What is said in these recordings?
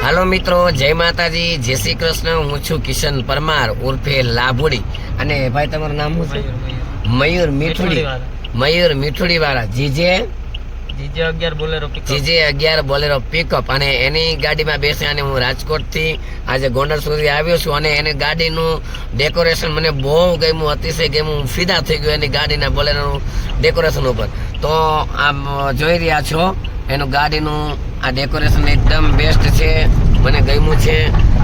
હાલો મિત્રો જય માતાજી જય શ્રી કૃષ્ણ. હું છું કિશન પરમાર ઉર્ફે લાભુડી. અને ભાઈ તમારું નામ શું છે? મયુર મીઠુડી મયુર મીઠુડી. વાળા જીજે? જીજે અગિયાર બોલેરો પિકઅપ જીજે અગિયાર બોલેરો પિકઅપ અને એની ગાડીમાં બેસી અને હું રાજકોટથી આજે ગોંડલ સુધી આવ્યો છું અને એની ગાડીનું ડેકોરેશન મને બહુ ગમ્યું અતિશય ગમ્યું. હું ફિદા થઈ ગયો એની ગાડીના બોલેરોનું ડેકોરેશન ઉપર. તો આમ જોઈ રહ્યા છો એનું ગાડીનું આ ડેકોરેશન એકદમ બેસ્ટ છે, મને ગમ્યું છે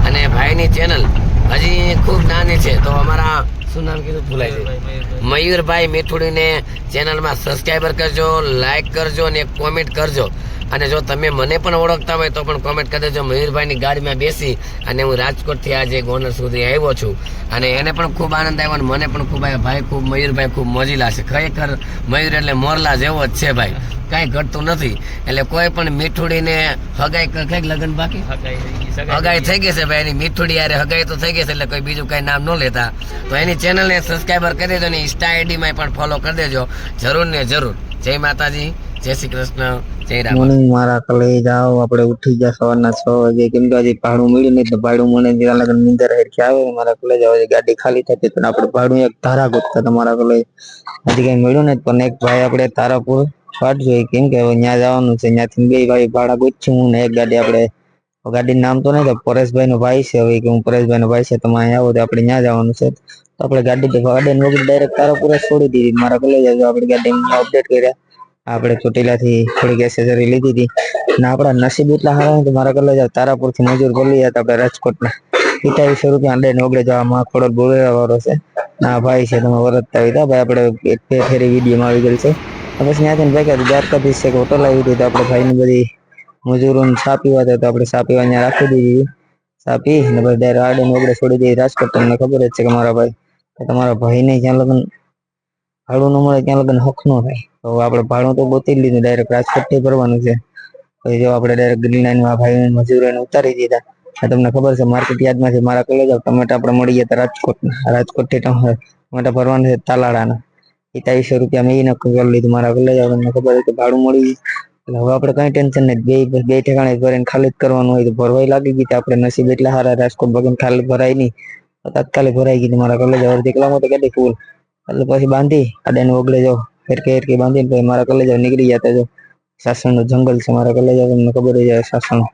અને ભાઈની ચેનલ હજી ખૂબ નાની છે, તો અમારા શું નામ કીધું? ભૂલાઈ ગયું. મયુરભાઈ મીઠુડીને ચેનલમાં સબસ્ક્રાઈબર કરજો લાઈક કરજો અને કોમેન્ટ કરજો. અને જો તમે મને પણ ઓળખતા હોય તો પણ કોમેન્ટ કરી દેજો. મયુરભાઈની ગાડીમાં બેસી અને હું રાજકોટથી આજે ગોનર સુધી આવ્યો છું. અને એને પણ ખૂબ આનંદ આવ્યો અને મને પણ ખૂબ આવ્યો ભાઈ ખૂબ મયુરભાઈ ખૂબ મોજીલા છે. ખરેખર મયુર એટલે મોરલા જેવો જ છે ભાઈ. કાંઈ ઘટતું નથી. એટલે કોઈ પણ મીઠુડીને હગાઈ કંઈક લગ્ન બાકી? હગાઈ થઈ ગઈ છે ભાઈ. એની મીઠુડી યારે હગાઈ તો થઈ ગઈ છે એટલે કોઈ બીજું કાંઈ નામ ન લેતા. તો એની ચેનલને સબસ્ક્રાઈબર કરી દેજો અને ઇન્સ્ટા આઈડીમાં પણ ફોલો કરી દેજો. જરૂર ને જરૂર. જય માતાજી. જય શ્રી કૃષ્ણ. જય રામ. મોર્નિંગ મારા કલે જાઓ, આપણે ઉઠી ગયા સવારના છ વાગે. કેમ કે હજી ભાડું મળ્યું નહીં, તો ભાડું મને ત્યાં લગન નીંદર હેરખી આવે. મારા કલે જાવ ગાડી ખાલી થતી તો આપણે ભાડું એક ધારા ગોતતા હતા. મારા કલે હજી કઈ મળ્યું નહીં, પણ એક ભાઈ આપણે તારાપુર વાટ જોઈએ કેમ કે હવે ત્યાં જવાનું છે ત્યાંથી બે ભાઈ ભાડા ગોતશું હું ને એક ગાડી આપણે. ગાડીનું નામ તો નહીં, તો પરેશભાઈ નો ભાઈ છે. હવે કે હું પરેશભાઈ નો ભાઈ છે, તમે અહીંયા આવો તો આપણે ત્યાં જવાનું છે. તો આપણે ગાડી તો ગાડી વગર ડાયરેક્ટ તારાપુર જ છોડી દીધી. મારા કલે જાવ આપણે ગાડી અપડેટ કર્યા. આપણે ચોટીલાથી થોડીક એસેસરી લીધી હતી. ને આપણા નસીબ એટલા હારા ને મારા કલે જાવ તારાપુરથી મજૂર બોલી હતા આપણે રાજકોટના. પિતાવીસો રૂપિયા અંડે નોગડે જવા માં ખોડલ બોલેરા વાળો છે. ના ભાઈ છે, તમે વરતતા હતા ભાઈ આપણે એક બે ફેરી વિડીયોમાં આવી ગયેલ છે. પછી ત્યાંથી ભેગા દ્વારકાધીશ છે કે હોટલ આવી હતી તો આપણે ભાઈની બધી મજૂરોને ચા પીવા તો આપણે ચા પીવા ત્યાં રાખી દીધી સાપી ને પછી ડાયરેક્ટ આડે નોગડે છોડી દઈએ રાજકોટ તમને ખબર જ છે કે મારા ભાઈ, તમારા ભાઈને જ્યાં લગ્ન ભાડું ન મળે ત્યાં લગન હક ન થાય. તો આપણે ભાડું તો ગોતી લીધું ડાયરેક્ટ રાજકોટથી ભરવાનું છે. પછી જો આપણે ડાયરેક્ટ ગ્રીન લાઈનમાં ભાઈ મજૂરોને ઉતારી દીધા. તમને ખબર છે માર્કેટ યાર્ડમાંથી મારા કલેજ ટમેટા આપણે મળી ગયા રાજકોટ રાજકોટથી ટમેટા ભરવાના છે તાલાડાના ત્રીસો રૂપિયા મેં નક્કી કરી લીધું. મારા કલેજ તમને ખબર છે કે ભાડું મળી એટલે હવે આપણે કઈ ટેન્શન નહીં બે બે ઠેકાણે ભરીને ખાલી જ કરવાનું હોય તો ભરવાઈ લાગી ગઈ. આપણે નસીબ એટલા સારા રાજકોટ બગીને ખાલી ભરાય નહીં. તાત્કાલિક ભરાઈ ગઈ મારા કલેજ અડધી કલાકમાં તો કેટલી ફૂલ એટલે પછી બાંધી આડેને ઓગળે જાવ હેરકે હેરકે બાંધીને પછી મારા કલે જાવ નીકળી ગયા જો સાસણનું જંગલ છે મારા કલે જાવ તમને ખબર જ છે સાસણ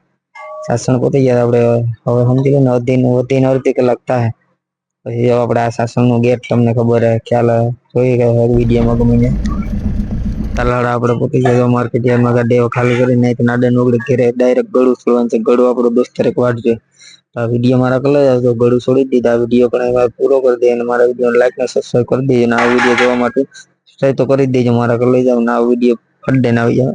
સાસણ પતી ગયા આપણે હવે સમજી લો ને અડધી નું અડધી ને અડધી કલાક થાય પછી જો આપણે આ સાસણનું ગેટ તમને ખબર હે ખ્યાલ હે જોઈ ગયા વિડીયોમાં ગમે ત્યાં તલાડા આપણે પતી ગયા માર્કેટ યાર્ડમાં ગાડીઓ ખાલી કરી નહીં નાડે નોગડે ઘેરે ડાયરેક્ટ ગળું છોડવાનું છે ગળું આપણો દોસ્તર એક વાટ છે આ વીડિયો મારા કલે તો ગળું છોડી દીધા આ વીડિયો પણ હવે પૂરો કરી દે અને મારા વીડિયો લાઈક ને સબસ્ક્રાઈબ કરી દેજો અને આ વીડિયો જોવા માટે સબસ્ક્રાઈબ તો કરી દેજો મારા કલે જાવ ના વીડિયો ફટ દઈને આવી જાવ